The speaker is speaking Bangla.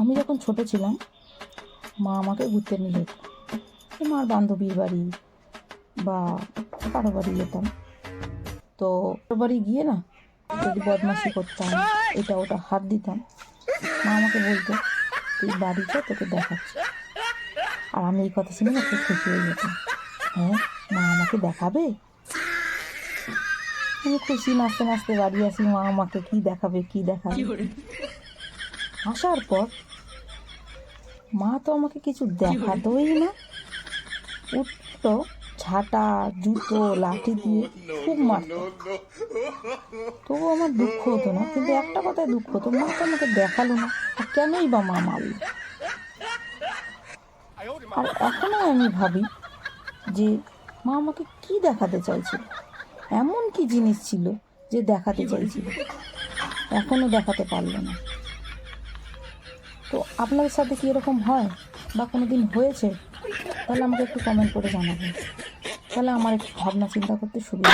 আমি যখন ছোট ছিলাম, মা আমাকে ঘুরতে নিয়ে যেত। মার বান্ধবীর বাড়ি বা কারও বাড়ি যেতাম। তো বাড়ি গিয়ে না যদি বদমাশি করতাম, এটা ওটা হাত দিতাম। মা আমাকে বলতো, তুই বাড়ি যা, তোকে দেখাচ্ছি। আর আমি এই কথা শুনে খুব খুশি হয়ে যেতাম। হ্যাঁ মা আমাকে দেখাবে? আমি খুশি, নাচতে নাচতে বাড়ি আসি, মা আমাকে কি দেখাবে কি দেখাবে? আসার পর মা তো আমাকে কিছু দেখাতোই না। উঠতো ঝাঁটা জুতো লাঠি দিয়ে খুব মারত। তবুও আমার দুঃখ হতো না কিন্তু একটা কথায় দুঃখ হতো মা তো আমাকে দেখাল না আর কেনই বা মা মারল? আর এখনও আমি ভাবি যে মা আমাকে কি দেখাতে চাইছিল? এমন কি জিনিস ছিল যে দেখাতে চাইছিল? এখনও দেখাতে পারল না। তো আপনাদের সাথে কি এরকম হয়? বা কোনো দিন হয়েছে? তাহলে আমাকে একটু কমেন্ট করে জানাবেন। তাহলে আমার একটু ভাবনা চিন্তা করতে সুবিধা